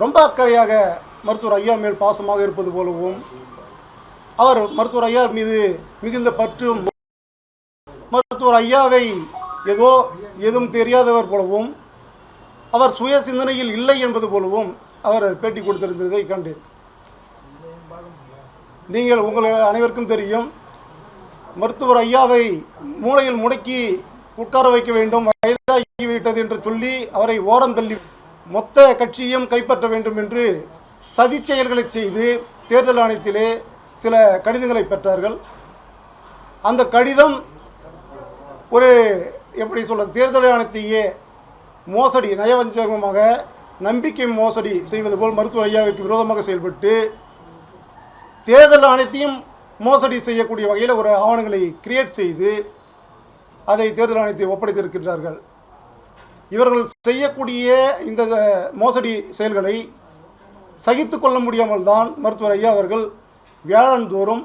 ரொம்ப அக்கறையாக மருத்துவர் ஐயா மேல் பாசமாக இருப்பது போலவும் அவர் மருத்துவர் ஐயா மீது மிகுந்த பற்றும் மருத்துவர் ஐயாவை ஏதோ எதுவும் தெரியாதவர் போலவும் அவர் சுய சிந்தனையில் இல்லை என்பது போலவும் அவர் பேட்டி கொடுத்திருந்ததை கண்டேன். நீங்கள் உங்கள் அனைவருக்கும் தெரியும் மருத்துவர் ஐயாவை மூளையில் முடக்கி உட்கார வைக்க வேண்டும் வயதாகிவிட்டது என்று சொல்லி அவரை ஓரம் தள்ளி மொத்த கட்சியும் கைப்பற்ற வேண்டும் என்று சதி செயல்களை செய்து தேர்தல் ஆணையத்திலே சில கடிதங்களை பெற்றார்கள். அந்த கடிதம் ஒரு எப்படி சொல்கிறது தேர்தல் ஆணையத்தையே மோசடி நயவஞ்சகமாக நம்பிக்கை மோசடி செய்வது போல் மருத்துவ ஐயாவிற்கு விரோதமாக செயல்பட்டு தேர்தல் ஆணையத்தையும் மோசடி செய்யக்கூடிய வகையில் ஒரு ஆவணங்களை கிரியேட் செய்து அதை தேர்தல் ஆணையத்தை ஒப்படைத்திருக்கின்றார்கள். இவர்கள் செய்யக்கூடிய இந்த மோசடி செயல்களை சகித்து கொள்ள முடியாமல் தான் மருத்துவர் ஐயா அவர்கள் வியாழந்தோறும்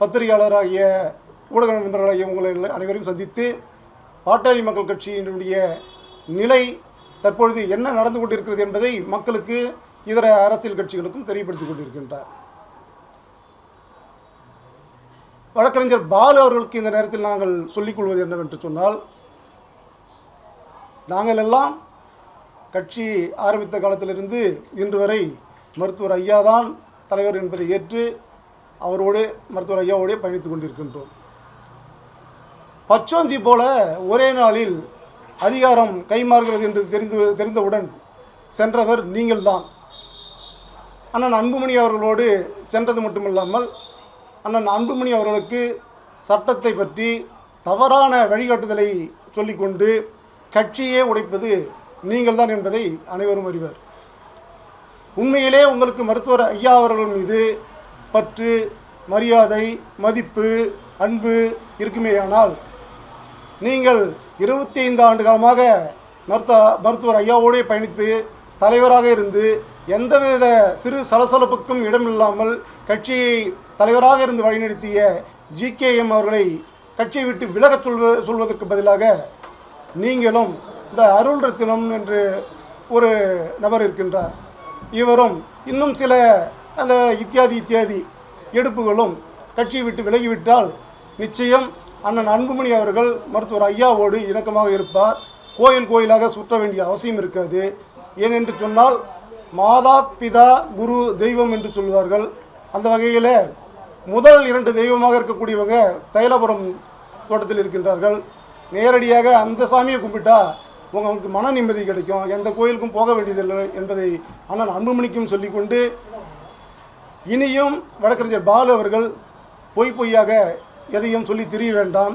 பத்திரிகையாளராகிய ஊடக நண்பர்களாகிய உங்களை அனைவரையும் சந்தித்து பாட்டாளி மக்கள் கட்சியினுடைய நிலை தற்பொழுது என்ன நடந்து கொண்டிருக்கிறது என்பதை மக்களுக்கு இதர அரசியல் கட்சிகளுக்கும் தெரியப்படுத்திக் கொண்டிருக்கின்றார். வழக்கறிஞர் பாலு அவர்களுக்கு இந்த நேரத்தில் நாங்கள் சொல்லிக் கொள்வது என்னவென்று சொன்னால் நாங்கள் எல்லாம் கட்சி ஆரம்பித்த காலத்திலிருந்து இன்று வரை மருத்துவர் ஐயா தான் தலைவர் என்பதை ஏற்று அவரோடு மருத்துவர் ஐயாவோடே பயணித்துக் கொண்டிருக்கின்றோம். பச்சோந்தி போல ஒரே நாளில் அதிகாரம் கைமாறுகிறது என்று தெரிந்து தெரிந்தவுடன் சென்றவர் நீங்கள்தான். அண்ணன் அன்புமணி அவர்களோடு சென்றது மட்டுமில்லாமல் அண்ணன் அன்புமணி அவர்களுக்கு சட்டத்தை பற்றி தவறான வழிகாட்டுதலை சொல்லிக்கொண்டு கட்சியே உடைப்பது நீங்கள்தான் என்பதை அனைவரும் அறிவர். உண்மையிலே உங்களுக்கு மருத்துவர் ஐயா அவர்கள் மீது பற்று மரியாதை மதிப்பு அன்பு இருக்குமேயானால் நீங்கள் இருபத்தி ஐந்து ஆண்டு காலமாக மருத்துவ மருத்துவர் ஐயாவோடே பயணித்து தலைவராக இருந்து எந்தவித சிறு சலசலப்புக்கும் இடமில்லாமல் கட்சியை தலைவராக இருந்து வழிநடத்திய ஜிகேஎம் அவர்களை கட்சியை விட்டு விலகச் சொல்வ சொல்வதற்கு பதிலாக நீங்களும் இந்த அருள் ரத்தினம் என்று ஒரு நபர் இருக்கின்றார். இவரும் இன்னும் சில அந்த இத்தியாதி இத்தியாதி எடுப்புகளும் கட்சியை விட்டு விலகிவிட்டால் நிச்சயம் அண்ணன் அன்புமணி அவர்கள் மருத்துவர் ஐயாவோடு இணக்கமாக இருப்பார். கோயில் கோயிலாக சுற்ற வேண்டிய அவசியம் இருக்காது. ஏனென்று சொன்னால் மாதா பிதா குரு தெய்வம் என்று சொல்வார்கள். அந்த வகையில் முதல் இரண்டு தெய்வமாக இருக்கக்கூடியவங்க தைலபுரம் தோட்டத்தில் இருக்கின்றார்கள். நேரடியாக அந்த சாமியை கும்பிட்டா உங்களுக்கு மன நிம்மதி கிடைக்கும். எந்த கோயிலுக்கும் போக வேண்டியதில்லை என்பதை அண்ணன் அன்புமணிக்கும் சொல்லிக்கொண்டு இனியும் வழக்கறிஞர் பாலு அவர்கள் பொய் பொய்யாக எதையும் சொல்லி திரிய வேண்டாம்.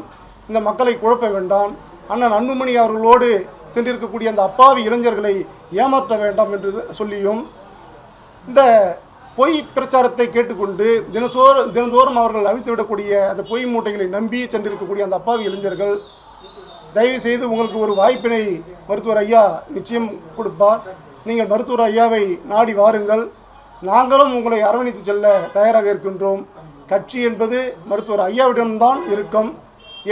இந்த மக்களை குழப்ப வேண்டாம். அண்ணன் அன்புமணி அவர்களோடு சென்றிருக்கக்கூடிய அந்த அப்பாவி இளைஞர்களை ஏமாற்ற வேண்டாம் என்று சொல்லியும் இந்த பொய் பிரச்சாரத்தை கேட்டுக்கொண்டு தினசோறு தினந்தோறும் அவர்கள் அழித்து விடக்கூடிய அந்த பொய் மூட்டைகளை நம்பி சென்றிருக்கக்கூடிய அந்த அப்பாவி இளைஞர்கள் தயவு செய்து உங்களுக்கு ஒரு வாய்ப்பினை மருத்துவர் ஐயா நிச்சயம் கொடுப்பார். நீங்கள் மருத்துவர் ஐயாவை நாடி வாருங்கள். நாங்களும் உங்களை அரவணைத்து செல்ல தயாராக இருக்கின்றோம். கட்சி என்பது மருத்துவர் ஐயாவிடம்தான் இருக்கும்.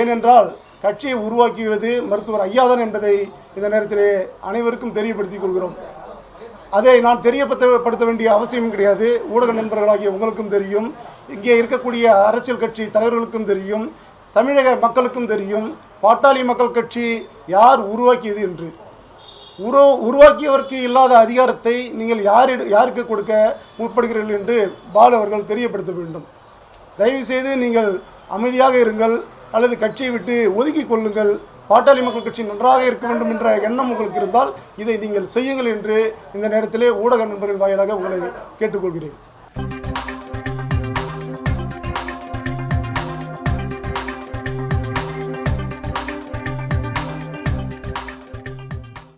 ஏனென்றால் கட்சியை உருவாக்கியது மருத்துவர் ஐயாதான் என்பதை இந்த நேரத்திலே அனைவருக்கும் தெரியப்படுத்திக் கொள்கிறோம். அதை நான் தெரியப்படுத்த வேண்டிய அவசியம் கிடையாது. ஊடக நண்பர்களாகிய உங்களுக்கும் தெரியும். இங்கே இருக்கக்கூடிய அரசியல் கட்சி தலைவர்களுக்கும் தெரியும். தமிழக மக்களுக்கும் தெரியும் பாட்டாளி மக்கள் கட்சி யார் உருவாக்கியது என்று. உரு உருவாக்கியவருக்கு இல்லாத அதிகாரத்தை நீங்கள் யார் யாருக்கு கொடுக்க முற்படுகிறீர்கள் என்று பால் அவர்கள் தெரியப்படுத்த வேண்டும். தயவுசெய்து நீங்கள் அமைதியாக இருங்கள் அல்லது கட்சியை விட்டு ஒதுக்கி கொள்ளுங்கள். பாட்டாளி மக்கள் கட்சி நன்றாக இருக்க வேண்டும் என்ற எண்ணம் உங்களுக்கு இருந்தால் இதை நீங்கள் செய்யுங்கள் என்று இந்த நேரத்திலே ஊடக நண்பர்கள் வாயிலாக உங்களை கேட்டுக்கொள்கிறேன்.